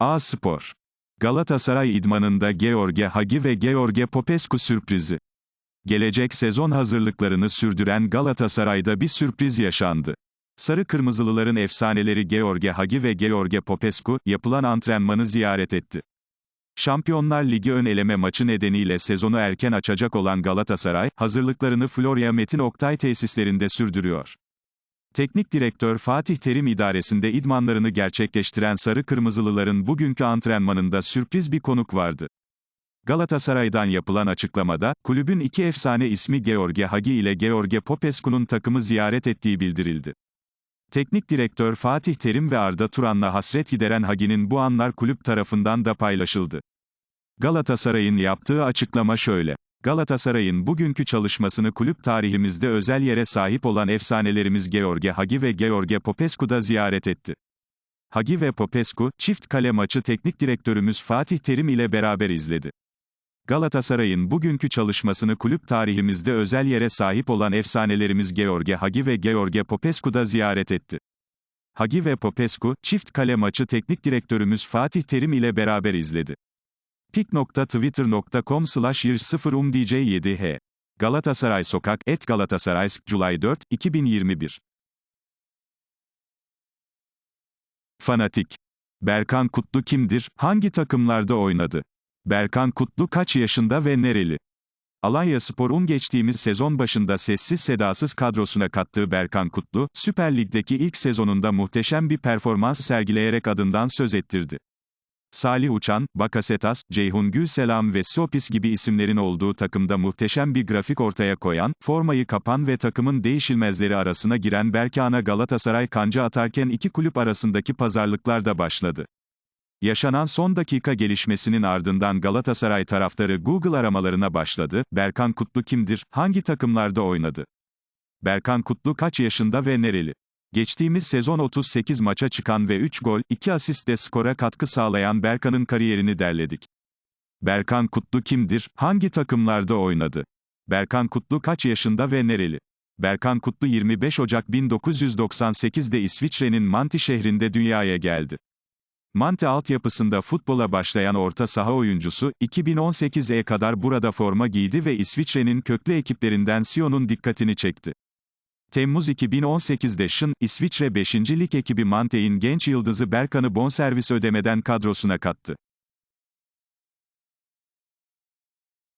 A Spor. Galatasaray idmanında George Hagi ve George Popescu sürprizi. Gelecek sezon hazırlıklarını sürdüren Galatasaray'da bir sürpriz yaşandı. Sarı Kırmızılıların efsaneleri George Hagi ve George Popescu, yapılan antrenmanı ziyaret etti. Şampiyonlar Ligi ön eleme maçı nedeniyle sezonu erken açacak olan Galatasaray, hazırlıklarını Florya Metin Oktay tesislerinde sürdürüyor. Teknik direktör Fatih Terim idaresinde idmanlarını gerçekleştiren Sarı Kırmızılıların bugünkü antrenmanında sürpriz bir konuk vardı. Galatasaray'dan yapılan açıklamada, kulübün iki efsane ismi George Hagi ile George Popescu'nun takımı ziyaret ettiği bildirildi. Teknik direktör Fatih Terim ve Arda Turan'la hasret gideren Hagi'nin bu anlar kulüp tarafından da paylaşıldı. Galatasaray'ın yaptığı açıklama şöyle. Galatasaray'ın bugünkü çalışmasını kulüp tarihimizde özel yere sahip olan efsanelerimiz George Hagi ve George Popescu da ziyaret etti. Hagi ve Popescu, çift kale maçı teknik direktörümüz Fatih Terim ile beraber izledi. Galatasaray'ın bugünkü çalışmasını kulüp tarihimizde özel yere sahip olan efsanelerimiz George Hagi ve George Popescu da ziyaret etti. Hagi ve Popescu, çift kale maçı teknik direktörümüz Fatih Terim ile beraber izledi. pik.twitter.com slash 0umdj7h Galatasaray Sokak, et Galatasaray, July 4, 2021 Fanatik. Berkan Kutlu kimdir, hangi takımlarda oynadı? Berkan Kutlu kaç yaşında ve nereli? Alanya Spor'un geçtiğimiz sezon başında sessiz sedasız kadrosuna kattığı Berkan Kutlu, Süper Lig'deki ilk sezonunda muhteşem bir performans sergileyerek adından söz ettirdi. Salih Uçan, Bakasetas, Ceyhun Gülselam ve Siopis gibi isimlerin olduğu takımda muhteşem bir grafik ortaya koyan, formayı kapan ve takımın değişilmezleri arasına giren Berkan'a Galatasaray kanca atarken iki kulüp arasındaki pazarlıklar da başladı. Yaşanan son dakika gelişmesinin ardından Galatasaray taraftarı Google aramalarına başladı. Berkan Kutlu kimdir? Hangi takımlarda oynadı? Berkan Kutlu kaç yaşında ve nereli? Geçtiğimiz sezon 38 maça çıkan ve 3 gol, 2 asistle skora katkı sağlayan Berkan'ın kariyerini derledik. Berkan Kutlu kimdir? Hangi takımlarda oynadı? Berkan Kutlu kaç yaşında ve nereli? Berkan Kutlu 25 Ocak 1998'de İsviçre'nin Manti şehrinde dünyaya geldi. Mante altyapısında futbola başlayan orta saha oyuncusu, 2018'e kadar burada forma giydi ve İsviçre'nin köklü ekiplerinden Sion'un dikkatini çekti. Temmuz 2018'de Şın, İsviçre 5. Lig ekibi Mante'in genç yıldızı Berkan'ı bonservis ödemeden kadrosuna kattı.